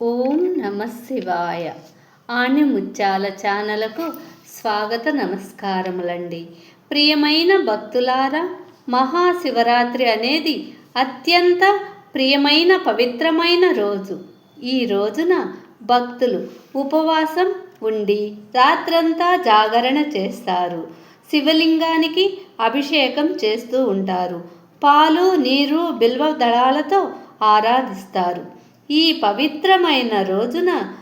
ఓం నమ శివాయ. ఆణిముత్యాల ఛానలకు స్వాగత నమస్కారములండి. ప్రియమైన భక్తులారా మహాశివరాత్రి అనేది అత్యంత ప్రియమైన పవిత్రమైన రోజు. ఈ రోజున భక్తులు ఉపవాసం ఉండి రాత్రంతా జాగరణ చేస్తారు. శివలింగానికి అభిషేకం చేస్తూ ఉంటారు. పాలు నీరు బిల్వ దళాలతో ఆరాధిస్తారు. ఈ పవిత్రమైన రోజున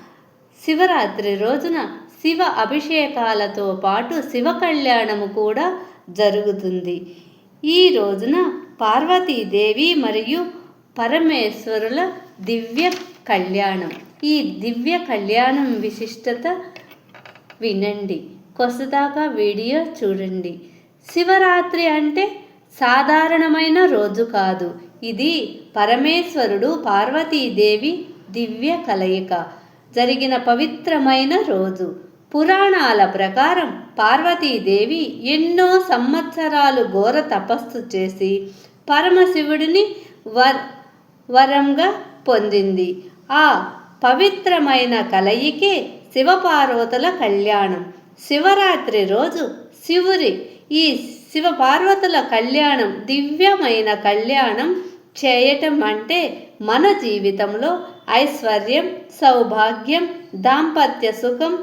శివరాత్రి రోజున శివ అభిషేకాలతో పాటు శివ కళ్యాణము కూడా జరుగుతుంది. ఈ రోజున పార్వతీదేవి మరియు పరమేశ్వరుల దివ్య కళ్యాణం. ఈ దివ్య కళ్యాణం విశిష్టత వినండి. కొసదాకా వీడియో చూడండి. శివరాత్రి అంటే సాధారణమైన రోజు కాదు. ఇది పరమేశ్వరుడు పార్వతీదేవి దివ్య కలయిక. జరిగిన పవిత్రమైన రోజు. పురాణాల ప్రకారం పార్వతీదేవి ఎన్నో సంవత్సరాలు ఘోర తపస్సు చేసి పరమశివుడిని వర్ వరంగా పొందింది. ఆ పవిత్రమైన కలయికే శివపార్వతుల కళ్యాణం. శివరాత్రి రోజు శివురి ఈ శివపార్వతుల కళ్యాణం దివ్యమైన కళ్యాణం చేయటం అంటే మన జీవితంలో ఐశ్వర్యం సౌభాగ్యం దాంపత్య సుఖం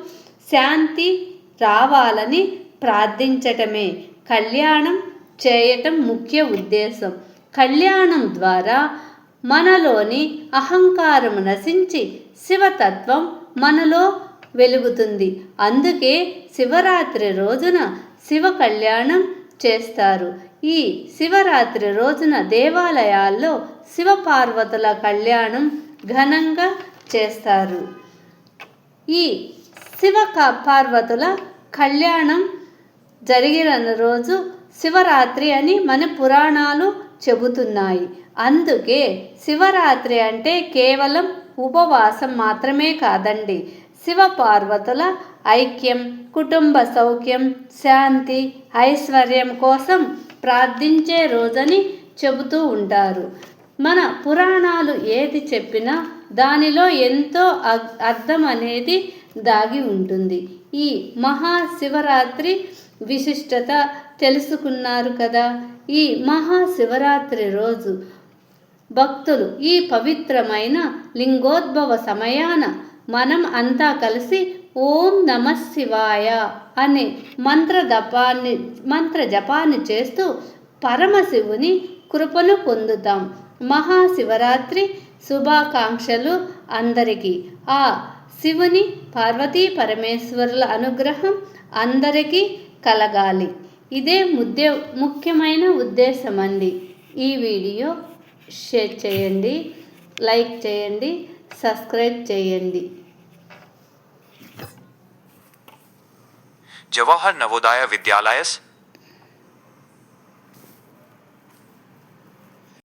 శాంతి రావాలని ప్రార్థించటమే. కళ్యాణం చేయటం ముఖ్య ఉద్దేశం. కళ్యాణం ద్వారా మనలోని అహంకారం నశించి శివతత్వం మనలో వెలుగుతుంది. అందుకే శివరాత్రి రోజున శివ కళ్యాణం చేస్తారు. ఈ శివరాత్రి రోజున దేవాలయాల్లో శివపార్వతుల కళ్యాణం ఘనంగా చేస్తారు. ఈ శివ క- పార్వతుల కళ్యాణం జరిగిన రోజు శివరాత్రి అని మన పురాణాలు చెబుతున్నాయి. అందుకే శివరాత్రి అంటే కేవలం ఉపవాసం మాత్రమే కాదండి. శివ పార్వతుల ఐక్యం కుటుంబ సౌఖ్యం శాంతి ఐశ్వర్యం కోసం ప్రార్థించే రోజని చెబుతూ ఉంటారు. మన పురాణాలు ఏది చెప్పినా దానిలో ఎంతో అర్థం అనేది దాగి ఉంటుంది. ఈ మహాశివరాత్రి విశిష్టత తెలుసుకున్నారు కదా? ఈ మహాశివరాత్రి రోజు భక్తులు ఈ పవిత్రమైన లింగోద్భవ సమయాన మనం అంతా కలిసి ఓం నమ శివాయ అనే మంత్ర జపాన్ని మంత్ర జపాన్ని చేస్తూ పరమశివుని కృపను పొందుతాం. మహాశివరాత్రి శుభాకాంక్షలు అందరికీ. ఆ శివుని పార్వతీ పరమేశ్వరుల అనుగ్రహం అందరికీ కలగాలి. ఇదే ముద్దే ముఖ్యమైన ఉద్దేశం అండి ఈ వీడియో షేర్ చేయండి లైక్ చేయండి సబ్స్క్రైబ్ చేయండి. जवाहर नवोदय विद्यालयस